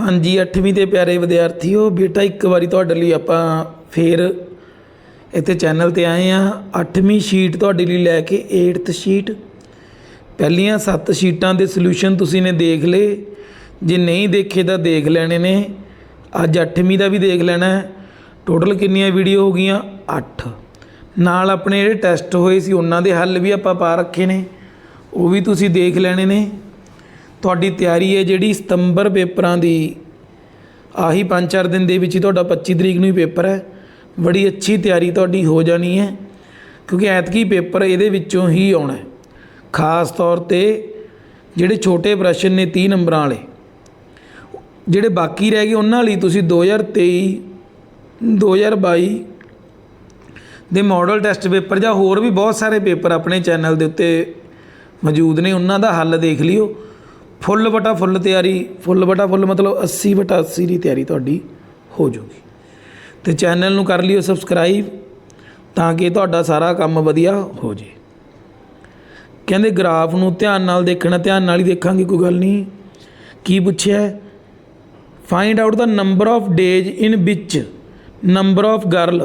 ਹਾਂਜੀ 8ਵੀਂ ਦੇ ਪਿਆਰੇ ਵਿਦਿਆਰਥੀਓ, ਬੇਟਾ ਇੱਕ ਵਾਰੀ ਤੁਹਾਡੇ ਲਈ ਆਪਾਂ ਫੇਰ ਇੱਥੇ ਚੈਨਲ ਤੇ ਆਏ ਆ 8ਵੀਂ ਸ਼ੀਟ ਤੁਹਾਡੇ ਲਈ ਲੈ ਕੇ 8th ਸ਼ੀਟ ਪਹਿਲੀਆਂ 7 ਸ਼ੀਟਾਂ ਦੇ ਸੋਲੂਸ਼ਨ ਤੁਸੀਂ ਨੇ ਦੇਖ ਲਏ। ਜੇ ਨਹੀਂ ਦੇਖੇ ਤਾਂ ਦੇਖ ਲੈਣੇ ਨੇ। ਅੱਜ 8ਵੀਂ ਦਾ ਵੀ ਦੇਖ ਲੈਣਾ ਹੈ। ਟੋਟਲ ਕਿੰਨੀਆਂ ਵੀਡੀਓ ਹੋ ਗਈਆਂ? 8 ਨਾਲ ਆਪਣੇ ਜਿਹੜੇ ਟੈਸਟ ਹੋਏ ਸੀ, ਉਹਨਾਂ ਦੇ ਹੱਲ ਵੀ ਆਪਾਂ ਪਾ ਰੱਖੇ ਨੇ। ਉਹ ਵੀ ਤੁਸੀਂ ਦੇਖ ਲੈਣੇ ਨੇ। ਤੁਹਾਡੀ ਤਿਆਰੀ ਹੈ ਜਿਹੜੀ ਸਤੰਬਰ ਪੇਪਰਾਂ ਦੀ, ਆਹੀ 5-4 ਦਿਨ ਦੇ ਵਿੱਚ ਹੀ ਤੁਹਾਡਾ 25 ਤਰੀਕ ਨੂੰ ਹੀ ਪੇਪਰ ਹੈ। ਬੜੀ ਅੱਛੀ ਤਿਆਰੀ ਤੁਹਾਡੀ ਹੋ ਜਾਣੀ ਹੈ, ਕਿਉਂਕਿ ਐਤਕੀ ਪੇਪਰ ਇਹਦੇ ਵਿੱਚੋਂ ਹੀ ਆਉਣਾ ਹੈ। ਖਾਸ ਤੌਰ ਤੇ ਜਿਹੜੇ ਛੋਟੇ ਪ੍ਰਸ਼ਨ ਨੇ 30 ਨੰਬਰਾਂ ਵਾਲੇ, ਜਿਹੜੇ ਬਾਕੀ ਰਹਿ ਗਏ ਉਹਨਾਂ ਲਈ ਤੁਸੀਂ 2023 2022 ਦੇ ਮਾਡਲ ਟੈਸਟ ਪੇਪਰ ਜਾਂ ਹੋਰ ਵੀ ਬਹੁਤ ਸਾਰੇ ਪੇਪਰ ਆਪਣੇ ਚੈਨਲ ਦੇ ਉੱਤੇ ਮੌਜੂਦ ਨੇ, ਉਹਨਾਂ ਦਾ ਹੱਲ ਦੇਖ ਲਿਓ। ਫੁੱਲ ਬਟਾ ਫੁੱਲ ਤਿਆਰੀ, ਫੁੱਲ ਬਟਾ ਫੁੱਲ ਮਤਲਬ 80 ਬਟਾ 80 ਦੀ ਤਿਆਰੀ ਤੁਹਾਡੀ ਹੋ ਜਾਊਗੀ ਤੇ ਚੈਨਲ ਨੂੰ ਕਰ ਲਿਓ ਸਬਸਕ੍ਰਾਈਬ ਤਾਂ ਕਿ ਤੁਹਾਡਾ ਸਾਰਾ ਕੰਮ ਵਧੀਆ ਹੋ ਜੇ। ਕਹਿੰਦੇ ਗ੍ਰਾਫ ਨੂੰ ਧਿਆਨ ਨਾਲ ਦੇਖਣਾ, ਧਿਆਨ ਨਾਲ ਹੀ ਦੇਖਾਂਗੇ, ਕੋਈ ਗੱਲ ਨਹੀਂ। ਕੀ ਪੁੱਛਿਆ? Find out the number of days in which number of girl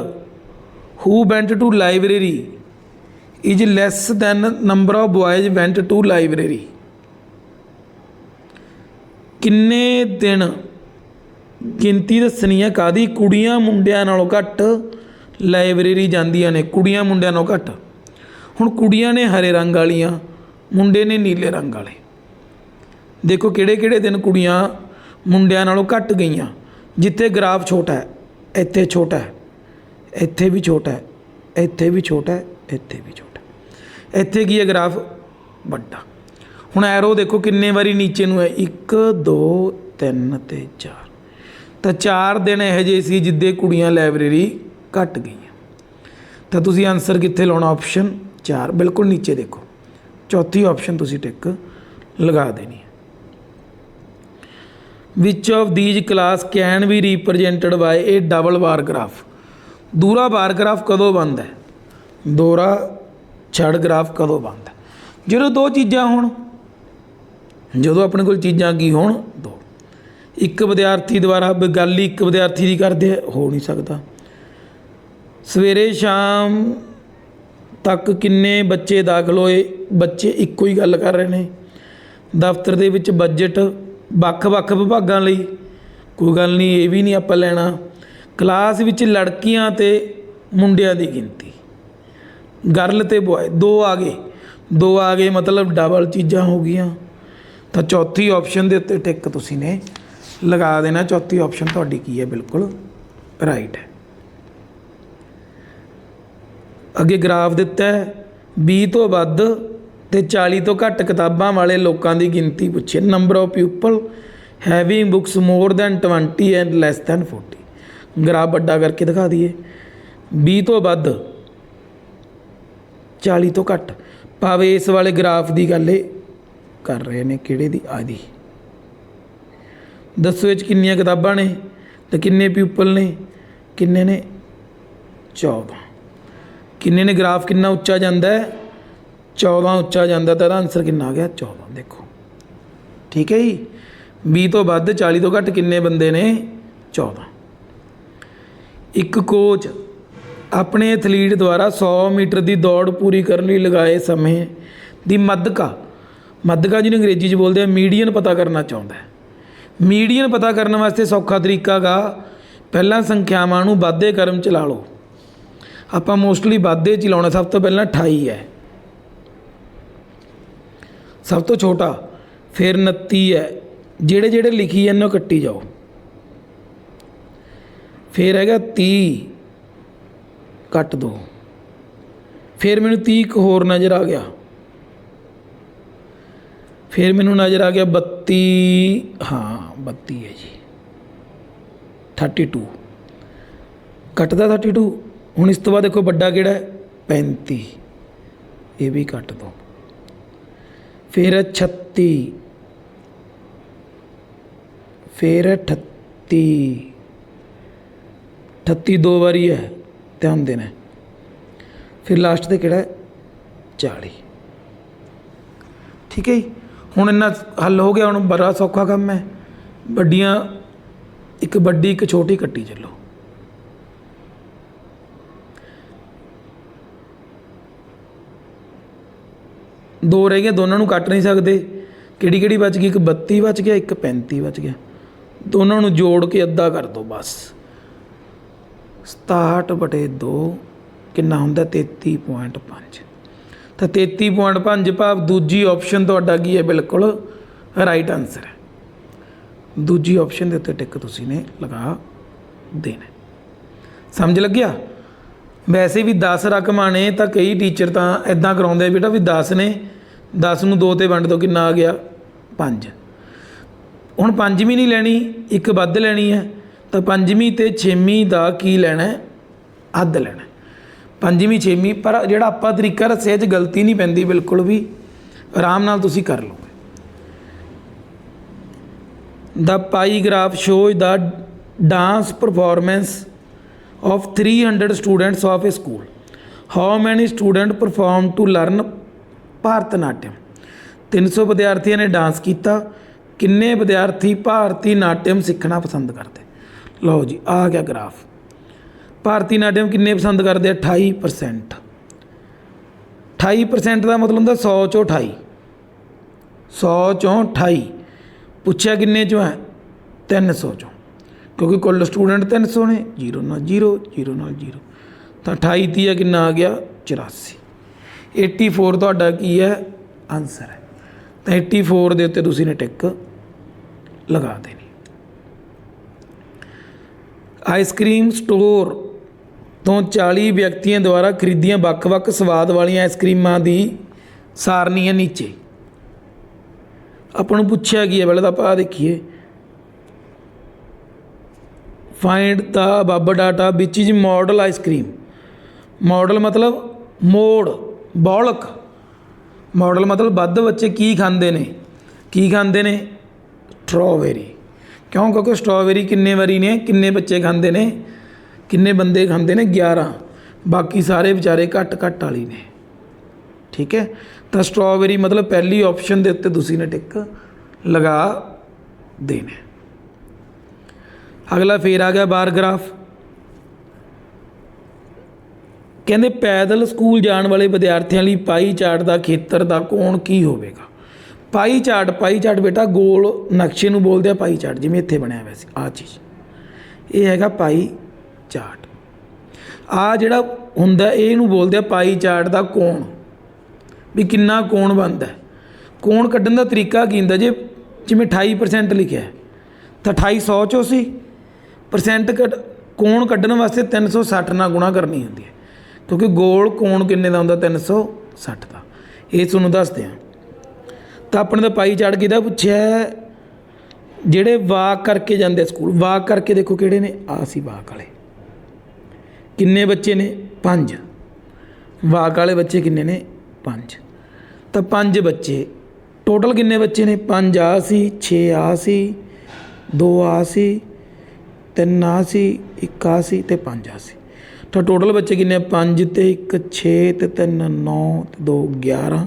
who went to library is less than number of boys went to library ਕਿੰਨੇ ਦਿਨ ਗਿਣਤੀ ਦੱਸਣੀ ਹੈ ਕਾਦੀ ਕੁੜੀਆਂ ਮੁੰਡਿਆਂ ਨਾਲੋਂ ਘੱਟ ਲਾਇਬ੍ਰੇਰੀ ਜਾਂਦੀਆਂ ਨੇ, ਕੁੜੀਆਂ ਮੁੰਡਿਆਂ ਨਾਲੋਂ ਘੱਟ। ਹੁਣ ਕੁੜੀਆਂ ਨੇ ਹਰੇ ਰੰਗ ਵਾਲੀਆਂ, ਮੁੰਡੇ ਨੇ ਨੀਲੇ ਰੰਗ ਵਾਲੇ। ਦੇਖੋ ਕਿਹੜੇ ਕਿਹੜੇ ਦਿਨ ਕੁੜੀਆਂ ਮੁੰਡਿਆਂ ਨਾਲੋਂ ਘੱਟ ਗਈਆਂ। ਜਿੱਥੇ ਗ੍ਰਾਫ ਛੋਟਾ ਹੈ, ਇੱਥੇ ਛੋਟਾ ਹੈ, ਇੱਥੇ ਵੀ ਛੋਟਾ ਹੈ, ਇੱਥੇ ਵੀ ਛੋਟਾ ਹੈ, ਇੱਥੇ ਵੀ ਛੋਟਾ ਇੱਥੇ ਕੀ ਹੈ ਗ੍ਰਾਫ? ਵੱਡਾ। ਹੁਣ ਐਰੋ ਦੇਖੋ ਕਿੰਨੇ ਵਾਰੀ ਨੀਚੇ ਨੂੰ ਹੈ। 1 2 3 ਤੇ 4 ਤਾਂ 4 ਦਿਨ ਇਹੋ ਜਿਹੇ ਸੀ ਜਿੱਦੇ ਕੁੜੀਆਂ ਲਾਇਬ੍ਰੇਰੀ ਘਟ ਗਈਆਂ। ਤਾਂ ਤੁਸੀਂ ਆਨਸਰ ਕਿੱਥੇ ਲਾਉਣਾ? ਆਪਸ਼ਨ 4 ਬਿਲਕੁਲ ਨੀਚੇ ਦੇਖੋ। ਚੌਥੀ ਆਪਸ਼ਨ ਤੁਸੀਂ ਟਿਕ ਲਗਾ ਦੇਣੀ ਹੈ। Which of these class can be represented by a double bar graph? ਦੂਰਾ ਬਾਰ ਗ੍ਰਾਫ ਕਦੋਂ ਬਣਦਾ ਹੈ? ਦੋਹਰਾ ਛੜ ਗ੍ਰਾਫ ਕਦੋਂ ਬਣਦਾ ਹੈ? ਜਦੋਂ ਦੋ ਚੀਜ਼ਾਂ ਹੋਣ ਜਦੋਂ ਆਪਣੇ ਕੋਲ ਚੀਜ਼ਾਂ ਕੀ ਹੋਣ, ਦੋ। ਇੱਕ ਵਿਦਿਆਰਥੀ ਦੁਆਰਾ ਬ- ਗੱਲ ਹੀ ਇੱਕ ਵਿਦਿਆਰਥੀ ਦੀ ਕਰਦੇ ਹੋ ਨਹੀਂ ਸਕਦਾ। ਸਵੇਰੇ ਸ਼ਾਮ ਤੱਕ ਕਿੰਨੇ ਬੱਚੇ ਦਾਖਲ ਹੋਏ, ਬੱਚੇ ਇੱਕੋ ਹੀ ਗੱਲ ਕਰ ਰਹੇ ਨੇ। ਦਫ਼ਤਰ ਦੇ ਵਿੱਚ ਬਜਟ ਵੱਖ-ਵੱਖ ਵਿਭਾਗਾਂ ਲਈ, ਕੋਈ ਗੱਲ ਨਹੀਂ, ਇਹ ਵੀ ਨਹੀਂ ਆਪਾਂ ਲੈਣਾ। ਕਲਾਸ ਵਿੱਚ ਲੜਕੀਆਂ ਤੇ ਮੁੰਡਿਆਂ ਦੀ ਗਿਣਤੀ। ਗਰਲ ਤੇ ਬੁਆਏ, ਦੋ ਆ ਗਏ। ਦੋ ਆ ਗਏ ਮਤਲਬ ਡਬਲ ਚੀਜ਼ਾਂ ਹੋ ਗਈਆਂ। ਤਾਂ ਚੌਥੀ ਆਪਸ਼ਨ ਦੇ ਉੱਤੇ ਟਿਕ ਤੁਸੀਂ ਨੇ ਲਗਾ ਦੇਣਾ। ਚੌਥੀ ਆਪਸ਼ਨ ਤੁਹਾਡੀ ਕੀ ਹੈ? ਬਿਲਕੁਲ ਰਾਈਟ ਹੈ। ਅੱਗੇ ਗ੍ਰਾਫ ਦਿੱਤਾ ਹੈ। 20 ਤੋਂ ਵੱਧ ਤੇ 40 ਤੋਂ ਘੱਟ ਕਿਤਾਬਾਂ ਵਾਲੇ ਲੋਕਾਂ ਦੀ ਗਿਣਤੀ ਪੁੱਛੀ number of people having books more than 20 and less than 40 graph ਵੱਡਾ ਕਰਕੇ ਦਿਖਾ ਦਈਏ। 20 ਤੋਂ ਵੱਧ 40 ਤੋਂ ਘੱਟ। ਭਾਵੇਂ ਇਸ ਵਾਲੇ ਗ੍ਰਾਫ ਦੀ ਗੱਲ ਇਹ ਕਰ ਰਹੇ ਨੇ, ਕਿਹੜੇ ਦੀ? ਆਦੀ ਦੱਸੋ ਵਿੱਚ ਕਿੰਨੀਆਂ ਕਿਤਾਬਾਂ ਨੇ ਤੇ ਕਿੰਨੇ ਪੀਪਲ ਨੇ, ਕਿੰਨੇ ਨੇ? 14 ਕਿੰਨੇ ਨੇ ਗ੍ਰਾਫ? ਕਿੰਨਾ ਉੱਚਾ ਜਾਂਦਾ ਹੈ? 14 ਉੱਚਾ ਜਾਂਦਾ ਤਾਂ ਇਹਦਾ ਆਨਸਰ ਕਿੰਨਾ ਆ ਗਿਆ? 14 ਦੇਖੋ। ਠੀਕ ਹੈ ਜੀ? 20 ਤੋਂ ਵੱਧ 40 ਤੋਂ ਘੱਟ ਕਿੰਨੇ ਬੰਦੇ ਨੇ? 14 ਇੱਕ ਕੋਚ ਆਪਣੇ ਐਥਲੀਟ ਦੁਆਰਾ 100 ਮੀਟਰ ਦੀ ਦੌੜ ਪੂਰੀ ਕਰਨ ਲਈ ਲਗਾਏ ਸਮੇਂ ਦੀ ਮੱਧਕਾ ਮੱਧਕਾਂ ਜਿਹਨੂੰ ਅੰਗਰੇਜ਼ੀ 'ਚ ਬੋਲਦੇ ਆ, ਮੀਡੀਅਨ ਪਤਾ ਕਰਨਾ ਚਾਹੁੰਦਾ ਮੀਡੀਅਨ ਪਤਾ ਕਰਨ ਵਾਸਤੇ ਸੌਖਾ ਤਰੀਕਾ ਗਾ, ਪਹਿਲਾਂ ਸੰਖਿਆਵਾਂ ਨੂੰ ਵਾਧੇ ਕਰਮ ਚ ਲਾ ਲਓ। ਆਪਾਂ ਮੋਸਟਲੀ ਵਾਧੇ ਚ ਲਾਉਣਾ, ਸਭ ਤੋਂ ਪਹਿਲਾਂ 28 ਹੈ। ਸਭ ਤੋਂ ਛੋਟਾ, ਫਿਰ 29 ਹੈ। ਜਿਹੜੇ ਜਿਹੜੇ ਲਿਖੀ ਜਾਂਦੇ ਉਹ ਕੱਟੀ ਜਾਓ। ਫਿਰ ਹੈਗਾ 30 ਕੱਟ ਦੋ। ਫਿਰ ਮੈਨੂੰ 30 ਇੱਕ ਹੋਰ ਨਜ਼ਰ ਆ ਗਿਆ। ਫਿਰ ਮੈਨੂੰ ਨਜ਼ਰ ਆ ਗਿਆ 32 ਹਾਂ 32 ਹੈ ਜੀ। 32 ਕੱਟਦਾ 32 ਹੁਣ ਇਸ ਤੋਂ ਬਾਅਦ ਦੇਖੋ ਵੱਡਾ ਕਿਹੜਾ ਹੈ? 35 ਇਹ ਵੀ ਕੱਟ ਦੋ। ਫਿਰ ਹੈ 36 ਫਿਰ ਹੈ 38 38 ਦੋ ਵਾਰੀ ਹੈ, ਧਿਆਨ ਦੇਣਾ ਫਿਰ ਲਾਸਟ ਤੇ ਕਿਹੜਾ ਹੈ? 40 ਠੀਕ ਹੈ ਜੀ? ਹੁਣ ਇੰਨਾ ਹੱਲ ਹੋ ਗਿਆ, ਹੁਣ ਬੜਾ ਸੌਖਾ ਕੰਮ ਹੈ। ਵੱਡੀਆਂ, ਇੱਕ ਵੱਡੀ, ਇੱਕ ਛੋਟੀ ਕੱਟੀ ਚੱਲੋ। ਦੋ ਰਹਿ ਗਏ ਦੋਨਾਂ ਨੂੰ ਕੱਟ ਨਹੀਂ ਸਕਦੇ। ਕਿਹੜੀ ਕਿਹੜੀ ਬਚ ਗਈ? ਇੱਕ 32 ਬਚ ਗਿਆ, ਇੱਕ 35 ਬਚ ਗਿਆ। ਦੋਨਾਂ ਨੂੰ ਜੋੜ ਕੇ ਅੱਧਾ ਕਰ ਦਿਓ ਬਸ। 67 ਬਟੇ 2 ਕਿੰਨਾ ਹੁੰਦਾ? 33.5 ਤਾਂ 33.5 ਭਾਵ ਦੂਜੀ ਆਪਸ਼ਨ ਤੁਹਾਡਾ ਕੀ ਹੈ? ਬਿਲਕੁਲ ਰਾਈਟ ਆਨਸਰ ਹੈ। ਦੂਜੀ ਆਪਸ਼ਨ ਦੇ ਉੱਤੇ ਟਿਕ ਤੁਸੀਂ ਨੇ ਲਗਾ ਦੇਣਾ ਸਮਝ ਲੱਗਿਆ? ਵੈਸੇ ਵੀ 10 ਰਕਮਾਂ ਨੇ, ਤਾਂ ਕਈ ਟੀਚਰ ਤਾਂ ਇਦਾਂ ਕਰਾਉਂਦੇ ਆ, ਬੇਟਾ ਵੀ 10 ਨੇ। 10 ਨੂੰ 2 ਤੇ ਵੰਡ ਦੋ, ਕਿੰਨਾ ਆ ਗਿਆ? 5 ਹੁਣ ਪੰਜਵੀਂ ਨਹੀਂ ਲੈਣੀ, ਇੱਕ ਵੱਧ ਲੈਣੀ ਹੈ, ਤਾਂ ਪੰਜਵੀਂ ਤੇ ਛੇਵੀਂ ਦਾ ਕੀ ਲੈਣਾ ਅੱਧ ਲੈਣਾ ਪੰਜਵੀਂ, ਛੇਵੀਂ, ਪਰ ਜਿਹੜਾ ਆਪਾਂ ਤਰੀਕਾ ਰੱਸਿਆ 'ਚ ਗਲਤੀ ਨਹੀਂ ਪੈਂਦੀ, ਬਿਲਕੁਲ ਵੀ। ਆਰਾਮ ਨਾਲ ਤੁਸੀਂ ਕਰ ਲਓਗੇ The pie graph shows the dance performance of 300 students of a school. How many students perform to learn Bharatanatyam 300 ਵਿਦਿਆਰਥੀਆਂ ਨੇ ਡਾਂਸ ਕੀਤਾ। ਕਿੰਨੇ ਵਿਦਿਆਰਥੀ ਭਾਰਤੀ ਨਾਟਿਅਮ ਸਿੱਖਣਾ ਪਸੰਦ ਕਰਦੇ? ਲਓ ਜੀ, ਆ ਗਿਆ ਗ੍ਰਾਫ ਭਾਰਤੀ ਨਾਟਿਅਮ ਕਿੰਨੇ ਪਸੰਦ ਕਰਦੇ ਆ? 28% 28% ਦਾ ਮਤਲਬ ਹੁੰਦਾ 100 ਚੋਂ 28 100 ਚੋਂ 28 ਪੁੱਛਿਆ ਕਿੰਨੇ ਚੋਂ ਹੈ? 300 ਚੋਂ। ਕਿਉਂਕਿ ਕੁੱਲ ਸਟੂਡੈਂਟ 300 ਨੇ। 0 ਨਾਲ 0 0 ਨਾਲ 0 ਤਾਂ 28 ਤੀਆ ਕਿੰਨਾ ਆ ਗਿਆ? 84 84 ਤੁਹਾਡਾ ਕੀ ਹੈ? ਆਨਸਰ ਹੈ। ਤਾਂ 84 ਦੇ ਉੱਤੇ ਤੁਸੀਂ ਨੇ ਟਿਕ ਲਗਾ ਦੇਣੀ। ਆਈਸਕ੍ਰੀਮ ਸਟੋਰ ਤੋਂ 40 ਵਿਅਕਤੀਆਂ ਦੁਆਰਾ ਖਰੀਦੀਆਂ ਵੱਖ-ਵੱਖ ਸਵਾਦ ਵਾਲੀਆਂ ਆਈਸਕ੍ਰੀਮਾਂ ਦੀ ਸਾਰਣੀ ਹੈ ਨੀਚੇ। ਆਪਾਂ ਨੂੰ ਪੁੱਛਿਆ ਕੀ ਹੈ ਪਹਿਲਾਂ ਤਾਂ ਆਪਾਂ ਆਹ ਦੇਖੀਏ। ਫਾਈਂਡ ਦਾ ਬੱਬ data which is model ice cream model ਮਤਲਬ ਮੋੜ, ਬੌਲਕ। ਮਾਡਲ ਮਤਲਬ ਵੱਧ ਬੱਚੇ ਕੀ ਖਾਂਦੇ ਨੇ? ਕੀ ਖਾਂਦੇ ਨੇ? ਸਟ੍ਰਾਬੇਰੀ ਕਿਉਂ? ਕਿਉਂਕਿ ਸਟ੍ਰਾਬੇਰੀ ਕਿੰਨੇ ਵਾਰੀ ਨੇ? ਕਿੰਨੇ ਬੱਚੇ ਖਾਂਦੇ ਨੇ? ਕਿੰਨੇ ਬੰਦੇ ਖਾਂਦੇ ਨੇ? 11 ਬਾਕੀ ਸਾਰੇ ਵਿਚਾਰੇ ਘੱਟ ਘੱਟ ਵਾਲੀ ਨੇ। ਠੀਕ ਹੈ? ਤਾਂ ਸਟ੍ਰਾਬੇਰੀ ਮਤਲਬ ਪਹਿਲੀ ਆਪਸ਼ਨ ਦੇ ਉੱਤੇ ਤੁਸੀਂ ਨੇ ਟਿਕ ਲਗਾ ਦੇਣਾ। ਅਗਲਾ ਫੇਰ ਆ ਗਿਆ ਬਾਰ ਗ੍ਰਾਫ ਕਹਿੰਦੇ ਪੈਦਲ ਸਕੂਲ ਜਾਣ ਵਾਲੇ ਵਿਦਿਆਰਥੀਆਂ ਲਈ ਪਾਈ ਚਾਰਟ ਦਾ ਖੇਤਰ ਦਾ ਕੋਣ ਕੀ ਹੋਵੇਗਾ? ਪਾਈ ਚਾਰਟ ਪਾਈ ਚਾਰਟ ਬੇਟਾ ਗੋਲ ਨਕਸ਼ੇ ਨੂੰ ਬੋਲਦੇ ਆ ਪਾਈ ਚਾਰਟ ਜਿਵੇਂ ਇੱਥੇ ਬਣਿਆ ਹੋਇਆ ਸੀ। ਆ ਚੀਜ਼। ਇਹ ਹੈਗਾ ਪਾਈ ਚਾਟ। ਆ ਜਿਹੜਾ ਹੁੰਦਾ ਇਹਨੂੰ ਬੋਲਦੇ ਆ ਪਾਈ ਚਾਰਟ ਦਾ ਕੋਣ। ਵੀ ਕਿੰਨਾ ਕੋਣ ਬਣਦਾ ਹੈ। ਕੋਣ ਕੱਢਣ ਦਾ ਤਰੀਕਾ ਕੀ ਹੁੰਦਾ? ਜੇ ਜਿਵੇਂ 28% ਲਿਖਿਆ ਹੈ, ਤਾਂ 2800 ਚੋਂ ਸੀ। ਪਰਸੈਂਟ ਕੱਢ ਕੋਣ ਕੱਢਣ ਵਾਸਤੇ 360 ਨਾਲ ਗੁਣਾ ਕਰਨੀ ਹੁੰਦੀ ਹੈ। ਕਿਉਂਕਿ ਗੋਲ ਕੋਣ ਕਿੰਨੇ ਦਾ ਹੁੰਦਾ? 360 ਦਾ। ਇਹ ਤੁਹਾਨੂੰ ਦੱਸਦੇ ਆ ਤਾਂ ਆਪਣੇ ਦਾ ਪਾਈ ਚਾੜ ਕਿਹਦਾ ਪੁੱਛਿਆ ਜਿਹੜੇ ਵਾਕ ਕਰਕੇ ਜਾਂਦੇ ਸਕੂਲ ਵਾਕ ਕਰਕੇ ਦੇਖੋ ਕਿਹੜੇ ਨੇ? ਆ ਸੀ ਵਾਕ ਵਾਲੇ। ਕਿੰਨੇ ਬੱਚੇ ਨੇ? ਪੰਜ। ਵਾਕ ਵਾਲੇ ਬੱਚੇ ਕਿੰਨੇ ਨੇ? ਪੰਜ। ਤਾਂ ਪੰਜ ਬੱਚੇ। ਟੋਟਲ ਕਿੰਨੇ ਬੱਚੇ ਨੇ? ਪੰਜ ਆ ਸੀ 6 ਆ ਸੀ 2 ਆ ਸੀ 3 ਆ ਸੀ 1 ਆ ਸੀ ਤੇ 5 ਆ ਸੀ। ਤਾਂ ਟੋਟਲ ਬੱਚੇ ਕਿੰਨੇ 5 ਤੇ 1 6 ਤੇ 3 9 ਤੇ 2 11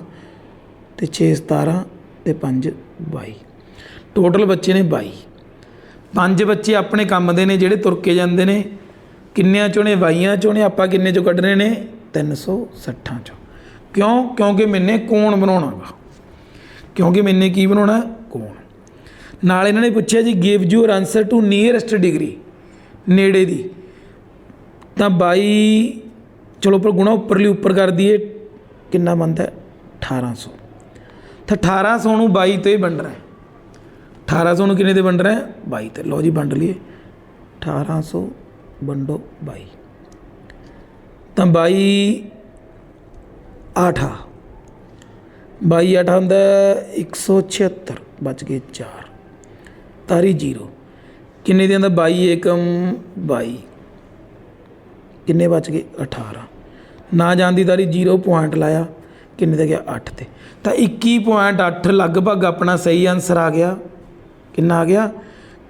ਤੇ 6 17 ਤੇ 5 22 ਟੋਟਲ ਬੱਚੇ ਨੇ 22 ਪੰਜ ਬੱਚੇ ਆਪਣੇ ਕੰਮ ਦੇ ਨੇ ਜਿਹੜੇ ਤੁਰ ਕੇ ਜਾਂਦੇ ਨੇ। ਕਿੰਨਿਆਂ ਚੋਂ ਨੇ, ਬਾਈਆਂ ਚੋਂ ਨੇ, ਆਪਾਂ ਕਿੰਨੇ ਚੋਂ ਕੱਢਣੇ ਨੇ? 360 ਚੋਂ। ਕਿਉਂ? ਕਿਉਂਕਿ ਮੈਨੇ ਕੋਣ ਬਣਾਉਣਾਗਾ ਕਿਉਂਕਿ ਮੈਨੇ ਕੀ ਬਣਾਉਣਾ? ਕੋਣ। ਨਾਲ ਇਹਨਾਂ ਨੇ ਪੁੱਛਿਆ ਜੀ give your answer to nearest degree ਨੇੜੇ ਦੀ। ਤਾਂ 22 ਚਲੋ ਪਰ ਗੁਣਾ ਉੱਪਰਲੀ, ਉੱਪਰ ਕਰ ਦਈਏ, ਕਿੰਨਾ ਬਣਦਾ? ਹੈ? 1800 ਤਾਂ 1800 ਨੂੰ 22 ਤੇ ਵੰਡਣਾ ਹੈ 1800 ਨੂੰ ਕਿੰਨੇ ਤੇ ਵੰਡਣਾ ਹੈ 22 ਤੇ। ਲਓ ਜੀ, ਵੰਡ ਲਈਏ। 1800 ਵੰਡੋ ਬਾਈ। ਤਾਂ 22 8 22 8 ਹੁੰਦਾ ਹੈ 176 ਬਚ ਗਏ 4 ਤਾਰੀ 0 ਕਿੰਨੇ ਦੇ ਹੁੰਦਾ 22 ਏਕਮ 22 ਕਿੰਨੇ ਬਚ ਗਏ? 18 ਨਾ ਜਾਂਦੀ ਤਾਰੀ 0 ਪੁਆਇੰਟ ਲਾਇਆ। ਕਿੰਨੇ ਤੇ ਗਿਆ? 8 ਤੇ। ਤਾਂ 21.8 ਲਗਭਗ ਆਪਣਾ ਸਹੀ ਆਨਸਰ ਆ ਗਿਆ। ਕਿੰਨਾ ਆ ਗਿਆ?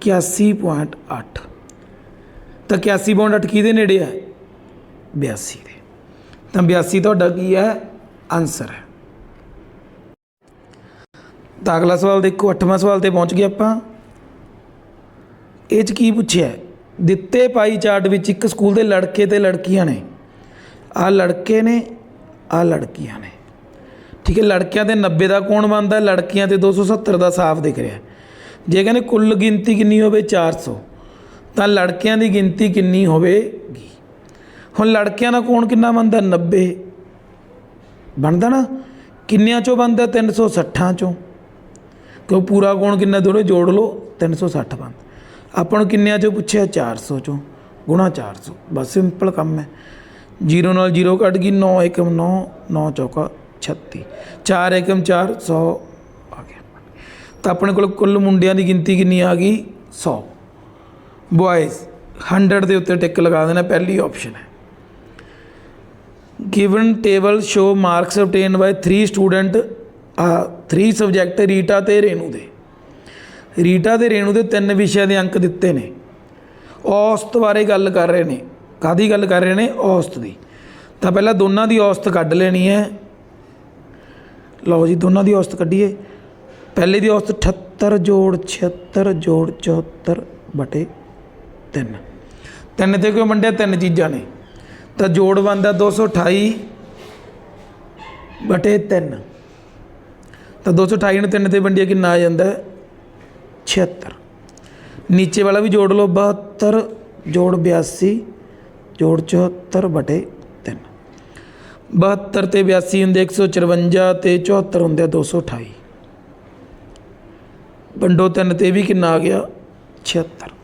81.8 ਤਾਂ 81.8 ਕਿਹਦੇ ਨੇੜੇ ਹੈ 82 ਦੇ। ਤਾਂ 82 ਤੁਹਾਡਾ ਕੀ ਹੈ? ਆਨਸਰ ਹੈ। ਤਾਂ ਅਗਲਾ ਸਵਾਲ ਦੇਖੋ 8ਵਾਂ ਸਵਾਲ ਤੇ ਪਹੁੰਚ ਗਏ ਆਪਾਂ। ਇਹ ਚ ਕੀ ਪੁੱਛਿਆ ਦਿੱਤੇ ਪਾਈ ਚਾਰਟ ਵਿੱਚ ਇੱਕ ਸਕੂਲ ਦੇ ਲੜਕੇ ਤੇ ਲੜਕੀਆਂ ਨੇ। ਆ ਲੜਕੇ ਨੇ ਆ ਲੜਕੀਆਂ ਨੇ। ਠੀਕ ਹੈ, ਲੜਕਿਆਂ ਤੇ 90 ਦਾ ਕੌਣ ਬਣਦਾ? ਲੜਕੀਆਂ ਤੇ 270 ਦਾ ਸਾਫ਼ ਦਿਖ ਰਿਹਾ ਜੇ ਕਹਿੰਦੇ ਕੁੱਲ ਗਿਣਤੀ ਕਿੰਨੀ ਹੋਵੇ? 400 ਤਾਂ ਲੜਕਿਆਂ ਦੀ ਗਿਣਤੀ ਕਿੰਨੀ ਹੋਵੇਗੀ? ਹੁਣ ਲੜਕਿਆਂ ਦਾ ਕੋਣ ਕਿੰਨਾ ਬਣਦਾ? 90 ਬਣਦਾ ਨਾ? ਕਿੰਨਿਆਂ ਚੋਂ ਬਣਦਾ? 360 ਚੋਂ। ਕਿਉਂ ਪੂਰਾ ਕੋਣ ਕਿੰਨਾ ਦੋਨੋਂ ਜੋੜ ਲਓ 360 ਬਣਦਾ। ਆਪਾਂ ਨੂੰ ਕਿੰਨਿਆਂ ਚੋਂ ਪੁੱਛਿਆ? 400 ਚੋਂ। ਗੁਣਾ 400 ਬਸ ਸਿੰਪਲ ਕੰਮ ਹੈ। 0 ਨਾਲ 0 ਕੱਟ ਗਈ 9 ਏਕਮ 9 9 ਚੌਕਾ 36 4 ਏਕਮ 4 100 ਆ ਗਿਆ। ਤਾਂ ਆਪਣੇ ਕੋਲ ਕੁੱਲ ਮੁੰਡਿਆਂ ਦੀ ਗਿਣਤੀ ਕਿੰਨੀ ਆ ਗਈ? 100 ਬॉयਜ਼ 100 ਦੇ ਉੱਤੇ ਟਿਕ ਲਗਾ ਦੇਣਾ, ਪਹਿਲੀ ਆਪਸ਼ਨ ਹੈ। Given table show marks obtained by three student ਆ, three ਸਬਜੈਕਟ ਰੀਟਾ ਤੇ ਰੇਨੂ ਦੇ। ਰੀਟਾ ਤੇ ਰੇਨੂ ਦੇ ਤਿੰਨ ਵਿਸ਼ਿਆਂ ਦੇ ਅੰਕ ਦਿੱਤੇ ਨੇ। ਔਸਤ ਬਾਰੇ ਗੱਲ ਕਰ ਰਹੇ ਨੇ। ਕਾਦੀ ਗੱਲ ਕਰ ਰਹੇ ਨੇ? ਔਸਤ ਦੀ। ਤਾਂ ਪਹਿਲਾਂ ਦੋਨਾਂ ਦੀ ਔਸਤ ਕੱਢ ਲੈਣੀ ਹੈ। ਲਓ ਜੀ, ਦੋਨਾਂ ਦੀ ਔਸਤ ਕੱਢੀਏ। ਪਹਿਲੇ ਦੀ ਔਸਤ 78 ਜੋੜ 76 ਜੋੜ 74 ਬਟੇ ਤਿੰਨ। ਤਿੰਨ ਤੇ ਕਿਉਂ ਵੰਡਿਆ? ਤਿੰਨ ਚੀਜ਼ਾਂ ਨੇ। ਤਾਂ ਜੋੜ ਬਣਦਾ 228 ਬਟੇ 3 ਤਾਂ 228 ਨੂੰ 3 ਤੇ ਵੰਡਿਆ ਕਿੰਨਾ ਆ ਜਾਂਦਾ? ਹੈ? 76 ਨੀਚੇ ਵਾਲਾ ਵੀ ਜੋੜ ਲਓ 72 ਜੋੜ 82 ਜੋੜ 74 ਬਟੇ 3 72 ਤੇ 82 ਹੁੰਦੇ 154 ਤੇ 74 ਹੁੰਦੇ 228 ਵੰਡੋ 3 ਤੇ ਵੀ ਕਿੰਨਾ ਆ ਗਿਆ? 76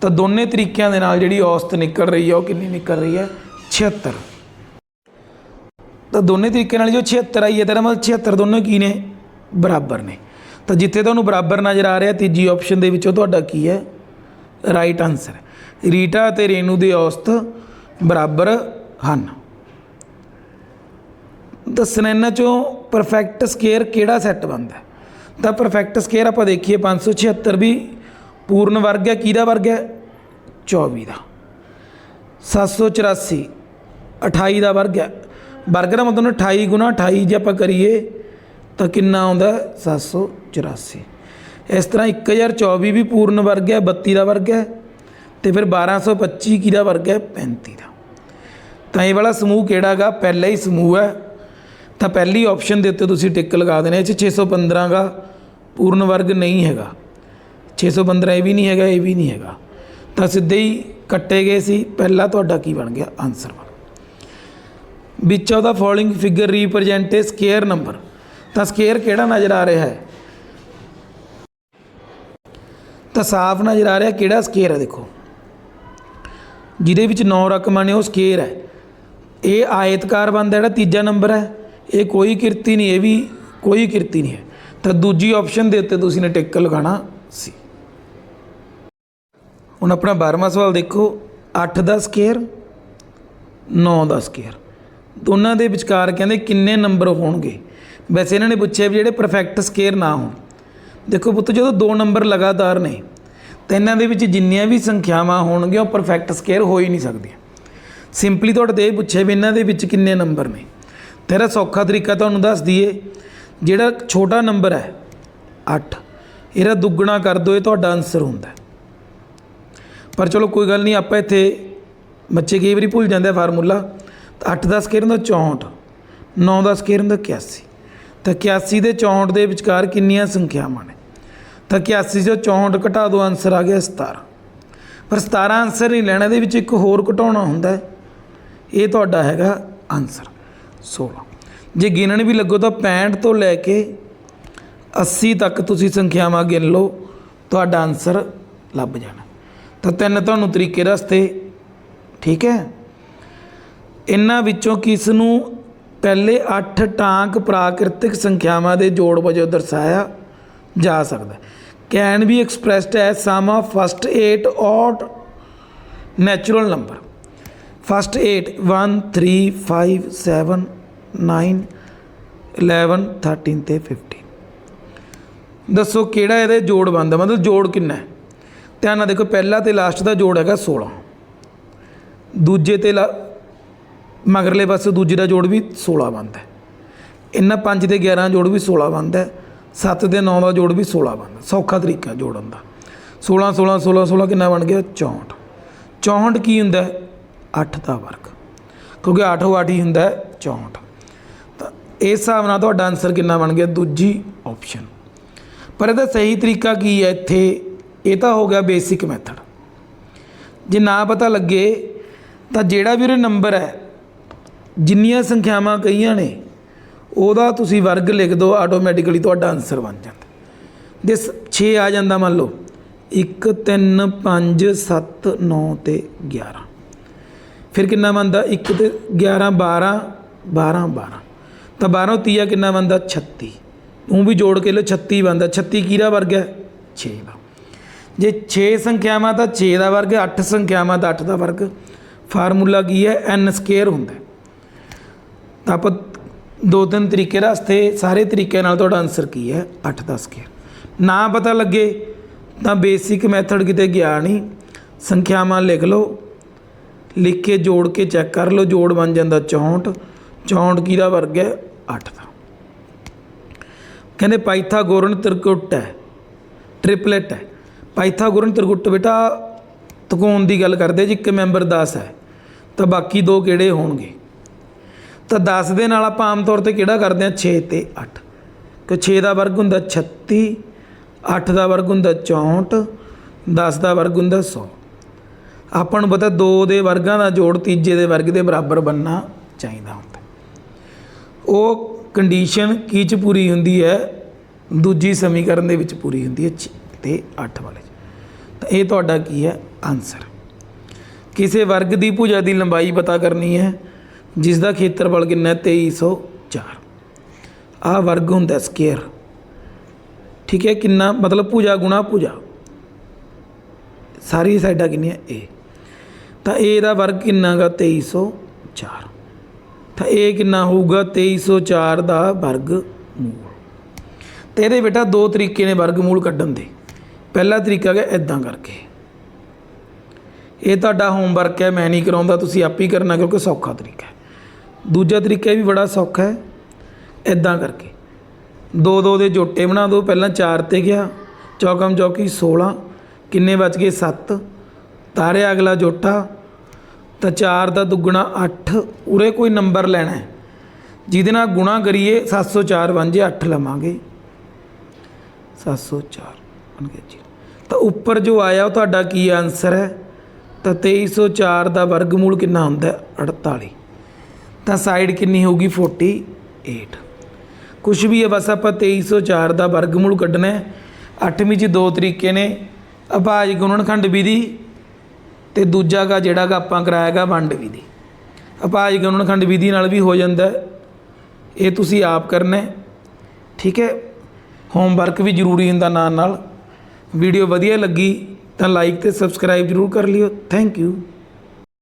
ਤਾਂ ਦੋਨੇ ਤਰੀਕਿਆਂ ਦੇ ਨਾਲ ਜਿਹੜੀ ਔਸਤ ਨਿਕਲ ਰਹੀ ਹੈ, ਉਹ ਕਿੰਨੀ ਨਿਕਲ ਰਹੀ ਹੈ? 76 ਤਾਂ ਦੋਨੇ ਤਰੀਕੇ ਨਾਲ ਜੋ 76 ਆਈ ਹੈ ਤਾਂ ਮਤਲਬ 76 ਦੋਨੋਂ ਕੀ ਨੇ? ਬਰਾਬਰ ਨੇ। ਤਾਂ ਜਿੱਥੇ ਤੁਹਾਨੂੰ ਬਰਾਬਰ ਨਜ਼ਰ ਆ ਰਿਹਾ, ਤੀਜੀ ਆਪਸ਼ਨ ਦੇ ਵਿੱਚੋਂ ਤੁਹਾਡਾ ਕੀ ਹੈ? ਰਾਈਟ ਆਨਸਰ ਰੀਟਾ ਅਤੇ ਰੇਨੂ ਦੀ ਔਸਤ ਬਰਾਬਰ ਹਨ। ਦੱਸਣਾ ਇਹਨਾਂ ਚੋਂ ਪਰਫੈਕਟ ਸਕੇਅਰ ਕਿਹੜਾ ਸੈੱਟ ਬਣਦਾ ਤਾਂ ਪਰਫੈਕਟ ਸਕੇਅਰ ਆਪਾਂ ਦੇਖੀਏ 576 ਵੀ ਪੂਰਨ ਵਰਗ ਹੈ, ਕਿਹਦਾ ਵਰਗ ਹੈ? 24 ਦਾ। 784 28 ਦਾ ਵਰਗ ਹੈ। ਵਰਗ ਦਾ ਮਤਲਬ 28 ਗੁਣਾ 28 ਜੇ ਆਪਾਂ ਕਰੀਏ, ਤਾਂ ਕਿੰਨਾ ਆਉਂਦਾ? ਹੈ? 784 ਇਸ ਤਰ੍ਹਾਂ 1024 ਵੀ ਪੂਰਨ ਵਰਗ ਹੈ 32 ਦਾ ਵਰਗ ਹੈ, ਤੇ ਫਿਰ 1225 ਕਿਹਦਾ ਵਰਗ ਹੈ? 35 ਦਾ। ਤਾਂ ਇਹ ਵਾਲਾ ਸਮੂਹ ਕਿਹੜਾ ਗਾ? ਪਹਿਲਾ ਹੀ ਸਮੂਹ ਹੈ। ਤਾਂ ਪਹਿਲੀ ਆਪਸ਼ਨ ਦੇ ਉੱਤੇ ਤੁਸੀਂ ਟਿਕ ਲਗਾ ਦੇਣਾ, ਇਹ 'ਚ 615 ਦਾ ਪੂਰਨ ਵਰਗ ਨਹੀਂ ਹੈਗਾ। 615 ਇਹ ਵੀ ਨਹੀਂ ਹੈਗਾ, ਇਹ ਵੀ ਨਹੀਂ ਹੈਗਾ। ਤਾਂ ਸਿੱਧੇ ਹੀ ਕੱਟੇ ਗਏ ਸੀ। ਪਹਿਲਾ ਤੁਹਾਡਾ ਕੀ ਬਣ ਗਿਆ? ਆਨਸਰ ਬਣ ਵਿੱਚ ਉਹਦਾ following figure represent a square number ਤਾਂ ਸਕੇਅਰ ਕਿਹੜਾ ਨਜ਼ਰ ਆ ਰਿਹਾ ਹੈ? ਤਾਂ ਸਾਫ਼ ਨਜ਼ਰ ਆ ਰਿਹਾ ਕਿਹੜਾ ਸਕੇਅਰ ਹੈ ਦੇਖੋ। ਜਿਹਦੇ ਵਿੱਚ 9 ਰਕਮਾਂ ਨੇ ਉਹ ਸਕੇਅਰ ਹੈ। ਇਹ ਆਇਤਕਾਰ ਬਣਦਾ ਜਿਹੜਾ ਤੀਜਾ ਨੰਬਰ ਹੈ। ਇਹ ਕੋਈ ਕਿਰਤੀ ਨਹੀਂ, ਇਹ ਵੀ ਕੋਈ ਕਿਰਤੀ ਨਹੀਂ ਹੈ। ਤਾਂ ਦੂਜੀ ਆਪਸ਼ਨ ਦੇ ਉੱਤੇ ਤੁਸੀਂ ਨੇ ਟਿਕ ਲਗਾਉਣਾ ਸੀ। ਹੁਣ ਆਪਣਾ 12ਵਾਂ ਸਵਾਲ ਦੇਖੋ। 8 ਦਾ ਸਕੇਅਰ 9 ਦਾ ਸਕੇਅਰ। ਦੋਨਾਂ ਦੇ ਵਿਚਕਾਰ ਕਹਿੰਦੇ ਕਿੰਨੇ ਨੰਬਰ ਹੋਣਗੇ? ਵੈਸੇ ਇਹਨਾਂ ਨੇ ਪੁੱਛਿਆ ਵੀ ਜਿਹੜੇ ਪਰਫੈਕਟ ਸਕੇਅਰ ਨਾ ਹੋਣ। ਦੇਖੋ ਪੁੱਤ, ਜਦੋਂ ਦੋ ਨੰਬਰ ਲਗਾਤਾਰ ਨੇ, ਤਾਂ ਇਹਨਾਂ ਦੇ ਵਿੱਚ ਜਿੰਨੀਆਂ ਵੀ ਸੰਖਿਆਵਾਂ ਹੋਣਗੀਆਂ, ਉਹ ਪਰਫੈਕਟ ਸਕੇਅਰ ਹੋ ਹੀ ਨਹੀਂ ਸਕਦੀਆਂ। ਸਿੰਪਲੀ ਤੁਹਾਡੇ ਤੇ ਇਹ ਪੁੱਛਿਆ ਵੀ ਇਹਨਾਂ ਦੇ ਵਿੱਚ ਕਿੰਨੇ ਨੰਬਰ ਨੇ। ਤੇਰਾ ਸੌਖਾ ਤਰੀਕਾ ਤੁਹਾਨੂੰ ਦੱਸ ਦਈਏ, ਜਿਹੜਾ ਛੋਟਾ ਨੰਬਰ ਹੈ 8 ਇਹਦਾ ਦੁੱਗਣਾ ਕਰ ਦਿਓ, ਇਹ ਤੁਹਾਡਾ ਆਨਸਰ ਹੁੰਦਾ ਹੈ। ਪਰ ਚਲੋ ਕੋਈ ਗੱਲ ਨਹੀਂ, ਆਪਾਂ ਇੱਥੇ ਬੱਚੇ ਕਈ ਵਾਰੀ ਭੁੱਲ ਜਾਂਦੇ ਫਾਰਮੂਲਾ। ਤਾਂ 8 ਦਾ ਸਕੁਅਰ ਹੁੰਦਾ 64 9 ਦਾ ਸਕੁਅਰ ਹੁੰਦਾ 81 ਤਾਂ 81 ਦੇ 64 ਦੇ ਵਿਚਕਾਰ ਕਿੰਨੀਆਂ ਸੰਖਿਆਵਾਂ ਨੇ? ਤਾਂ 81 ਚੋਂ 64 ਘਟਾ ਦਿਓ ਆਨਸਰ ਆ ਗਿਆ 17 ਪਰ 17 ਆਨਸਰ ਨਹੀਂ ਲੈਣਾ, ਇਹਦੇ ਵਿੱਚ ਇੱਕ ਹੋਰ ਘਟਾਉਣਾ ਹੁੰਦਾ ਹੈ। ਇਹ ਤੁਹਾਡਾ ਹੈਗਾ ਆਨਸਰ 16 ਜੇ ਗਿਣਨ ਵੀ ਲੱਗੋ ਤਾਂ 65 ਤੋਂ ਲੈ ਕੇ 80 ਤੱਕ ਤੁਸੀਂ ਸੰਖਿਆਵਾਂ ਗਿਣ ਲਓ, ਤੁਹਾਡਾ ਆਨਸਰ ਲੱਭ ਜਾਣਾ। ਤਾਂ ਤਿੰਨ ਤੁਹਾਨੂੰ ਤਰੀਕੇ ਦੱਸਤੇ ਠੀਕ ਹੈ? ਇਹਨਾਂ ਵਿੱਚੋਂ ਕਿਸ ਨੂੰ ਪਹਿਲੇ 8 ਟਾਂਕ ਪ੍ਰਾਕ੍ਰਿਤਿਕ ਸੰਖਿਆਵਾਂ ਦੇ ਜੋੜ ਵਜੋਂ ਦਰਸਾਇਆ ਜਾ ਸਕਦਾ can be expressed as sum of first 8 odd natural number. First 8 1 3 5 7 9 11 13 ਤੇ 15 ਦੱਸੋ ਕਿਹੜਾ ਇਹਦੇ ਜੋੜ ਬਣਦਾ ਮਤਲਬ ਜੋੜ ਕਿੰਨਾ ਹੈ? ਧਿਆਨ ਨਾਲ ਦੇਖੋ, ਪਹਿਲਾ ਤੇ ਲਾਸਟ ਦਾ ਜੋੜ ਹੈਗਾ 16 ਦੂਜੇ ਤੇ ਲਾ- ਮਗਰਲੇ ਪਾਸੇ ਦੂਜੇ ਦਾ ਜੋੜ ਵੀ 16 ਬਣਦਾ ਹੈ। ਇਹਨਾਂ 5 ਤੇ 11 ਜੋੜ ਵੀ 16 ਬਣਦਾ ਹੈ। 7 ਤੇ 9 ਦਾ ਜੋੜ ਵੀ 16 ਬਣਦਾ ਸੌਖਾ ਤਰੀਕਾ ਜੋੜਨ ਦਾ। 16 16 16 16 ਕਿੰਨਾ ਬਣ ਗਿਆ? 64 64 ਕੀ ਹੁੰਦਾ 8 ਦਾ ਵਰਗ। ਕਿਉਂਕਿ 8 8 ਹੀ ਹੁੰਦਾ 64 ਤਾਂ ਇਸ ਹਿਸਾਬ ਨਾਲ ਤੁਹਾਡਾ ਆਨਸਰ ਕਿੰਨਾ ਬਣ ਗਿਆ? ਦੂਜੀ ਆਪਸ਼ਨ ਪਰ ਇਹਦਾ ਸਹੀ ਤਰੀਕਾ ਕੀ ਹੈ ਇੱਥੇ? ਇਹ ਤਾਂ ਹੋ ਗਿਆ ਬੇਸਿਕ ਮੈਥਡ ਜੇ ਨਾ ਪਤਾ ਲੱਗੇ, ਤਾਂ ਜਿਹੜਾ ਵੀ ਉਹਦੇ ਨੰਬਰ ਹੈ, ਜਿੰਨੀਆਂ ਸੰਖਿਆਵਾਂ ਕਹੀਆਂ ਨੇ, ਉਹਦਾ ਤੁਸੀਂ ਵਰਗ ਲਿਖ ਦਿਓ ਆਟੋਮੈਟਿਕਲੀ ਤੁਹਾਡਾ ਆਨਸਰ ਬਣ ਜਾਂਦਾ। ਜੇ 6 ਆ ਜਾਂਦਾ ਮੰਨ ਲਓ 1 3 5 7 9 ਤੇ 11 ਫਿਰ ਕਿੰਨਾ ਬਣਦਾ? 1 ਤੇ 11 12 12 12 ਤਾਂ 12 ਤੀਆ ਕਿੰਨਾ ਬਣਦਾ? 36 ਉਹ ਵੀ ਜੋੜ ਕੇ ਲਓ 36 ਬਣਦਾ। 36 ਕਿਹੜਾ ਵਰਗ ਹੈ? 6 ਦਾ ਜੇ 6 ਸੰਖਿਆਵਾਂ ਤਾਂ 6 ਦਾ ਵਰਗ 8 ਸੰਖਿਆਵਾਂ ਤਾਂ 8 ਦਾ ਵਰਗ। ਫਾਰਮੂਲਾ ਕੀ ਹੈ? N ਸਕੁਅਰ ਹੁੰਦਾ ਤਾਂ ਆਪਾਂ ਦੋ ਤਿੰਨ ਤਰੀਕੇ ਰਸਤੇ, ਸਾਰੇ ਤਰੀਕਿਆਂ ਨਾਲ ਤੁਹਾਡਾ ਆਨਸਰ ਕੀ ਹੈ? 8 ਦਾ ਸਕੁਅਰ ਨਾ ਪਤਾ ਲੱਗੇ ਤਾਂ ਬੇਸਿਕ ਮੈਥਡ ਕਿਤੇ ਗਿਆ ਨਹੀਂ। ਸੰਖਿਆਵਾਂ ਲਿਖ ਲਓ। ਲਿਖ ਕੇ, ਜੋੜ ਕੇ ਚੈੱਕ ਕਰ ਲਓ। ਜੋੜ ਬਣ ਜਾਂਦਾ 64 64 ਕਿਹਦਾ ਵਰਗ ਹੈ? 8 ਦਾ। ਕਹਿੰਦੇ ਪਾਈਥਾਗੋਰਨ ਤ੍ਰਿਕੁਟ ਹੈ। ਟ੍ਰਿਪਲੇਟ ਹੈ। ਪਾਈਥਾਗੋਰਨ ਤ੍ਰਿਗੁੱਟ ਬੇਟਾ, ਤਕੋਣ ਦੀ ਗੱਲ ਕਰਦੇ ਜੀ, ਇੱਕ ਮੈਂਬਰ 10 ਹੈ। ਤਾਂ ਬਾਕੀ ਦੋ ਕਿਹੜੇ ਹੋਣਗੇ? ਤਾਂ 10 ਦੇ ਨਾਲ ਆਪਾਂ ਆਮ ਤੌਰ ਤੇ ਕਿਹੜਾ ਕਰਦੇ ਹਾਂ? 6 ਤੇ 8 ਕਿ 6 ਦਾ ਵਰਗ ਹੁੰਦਾ 36 8 ਦਾ ਵਰਗ ਹੁੰਦਾ 64 10 ਦਾ ਵਰਗ ਹੁੰਦਾ 100 ਆਪਾਂ ਨੂੰ ਪਤਾ ਦੋ ਦੇ ਵਰਗਾਂ ਦਾ ਜੋੜ ਤੀਜੇ ਦੇ ਵਰਗ ਦੇ ਬਰਾਬਰ ਬਣਨਾ ਚਾਹੀਦਾ ਹੁੰਦਾ। ਉਹ ਕੰਡੀਸ਼ਨ ਕੀ ਚ ਪੂਰੀ ਹੁੰਦੀ ਹੈ? ਦੂਜੀ ਸਮੀਕਰਨ ਦੇ ਵਿੱਚ ਪੂਰੀ ਹੁੰਦੀ ਹੈ 6 ਤੇ 8 ਵਾਲੇ ਇਹ ਤੁਹਾਡਾ ਕੀ ਹੈ? ਆਨਸਰ ਕਿਸੇ ਵਰਗ ਦੀ ਭੁਜਾ ਦੀ ਲੰਬਾਈ ਪਤਾ ਕਰਨੀ ਹੈ ਜਿਸ ਦਾ ਖੇਤਰਫਲ ਕਿੰਨਾ ਹੈ? 2304 ਆਹ ਵਰਗ ਹੁੰਦਾ ਸਕੁਅਰ। ਠੀਕ ਹੈ, ਕਿੰਨਾ ਮਤਲਬ ਭੁਜਾ ਗੁਣਾ ਭੁਜਾ। ਸਾਰੀ ਸਾਈਡਾਂ ਕਿੰਨੀਆਂ? A ਤਾਂ a ਦਾ ਵਰਗ ਕਿੰਨਾ ਗਾ? 2304 ਤਾਂ ਇਹ ਕਿੰਨਾ ਹੋਊਗਾ? 2304 ਦਾ ਵਰਗ ਮੂਲ। ਤੇ ਇਹਦੇ ਬੇਟਾ ਦੋ ਤਰੀਕੇ ਨੇ ਵਰਗ ਮੂਲ ਕੱਢਣ ਦੇ। ਪਹਿਲਾ ਤਰੀਕਾ ਹੈ ਇਦਾਂ ਕਰਕੇ। ਇਹ ਤੁਹਾਡਾ ਹੋਮਵਰਕ ਹੈ, ਮੈਂ ਨਹੀਂ ਕਰਾਉਂਦਾ, ਤੁਸੀਂ ਆਪ ਹੀ ਕਰਨਾ ਕਿਉਂਕਿ ਸੌਖਾ ਤਰੀਕਾ ਹੈ। ਦੂਜਾ ਤਰੀਕਾ ਇਹ ਵੀ ਬੜਾ ਸੌਖਾ ਹੈ ਇਦਾਂ ਕਰਕੇ। ਦੋ ਦੋ ਦੇ ਜੋਟੇ ਬਣਾ ਦਿਓ, ਪਹਿਲਾਂ 4 ਤੇ ਗਿਆ, ਚੌਕਮ ਚੌਕੀ 16 ਕਿੰਨੇ ਬਚ ਗਏ? 7 ਤਾਰਿਆ ਅਗਲਾ ਜੋਟਾ, ਤਾਂ 4 ਦਾ ਦੁੱਗਣਾ 8 ਉਰੇ ਕੋਈ ਨੰਬਰ ਲੈਣਾ ਹੈ। ਜਿਹਦੇ ਨਾਲ ਗੁਣਾ ਕਰੀਏ 704 ਬਣ ਜੇ 8 ਲਵਾਂਗੇ। 704 ਬਣ ਗਿਆ ਜੀ। ਤਾਂ ਉੱਪਰ ਜੋ ਆਇਆ ਉਹ ਤੁਹਾਡਾ ਕੀ ਆਨਸਰ ਹੈ? ਤਾਂ 2304 ਦਾ ਵਰਗਮੂਲ ਕਿੰਨਾ ਹੁੰਦਾ? ਹੈ 48 ਤਾਂ ਸਾਈਡ ਕਿੰਨੀ ਹੋਊਗੀ? 48 ਕੁਝ ਵੀ ਹੈ, ਬਸ ਆਪਾਂ 2304 ਦਾ ਵਰਗਮੂਲ ਕੱਢਣਾ ਹੈ। ਅੱਠਵੀਂ 'ਚ ਦੋ ਤਰੀਕੇ ਨੇ। ਅਭਾਜ ਗੁਣਨਖੰਡ ਵਿਧੀ ਤੇ ਦੂਜਾ ਗਾ ਜਿਹੜਾ ਗਾ ਆਪਾਂ ਕਰਾਇਆ ਗਾ ਵੰਡ ਵਿਧੀ। ਅਭਾਜ ਗੁਣਨਖੰਡ ਵਿਧੀ ਨਾਲ ਵੀ ਹੋ ਜਾਂਦਾ ਇਹ ਤੁਸੀਂ ਆਪ ਕਰਨਾ ਠੀਕ ਹੈ? ਹੋਮਵਰਕ ਵੀ ਜ਼ਰੂਰੀ ਹੁੰਦਾ ਨਾਲ ਨਾਲ ਵੀਡੀਓ ਵਧੀਆ ਲੱਗੀ ਤਾਂ ਲਾਈਕ ਤੇ ਸਬਸਕ੍ਰਾਈਬ ਜ਼ਰੂਰ ਕਰ ਲਿਓ। Thank you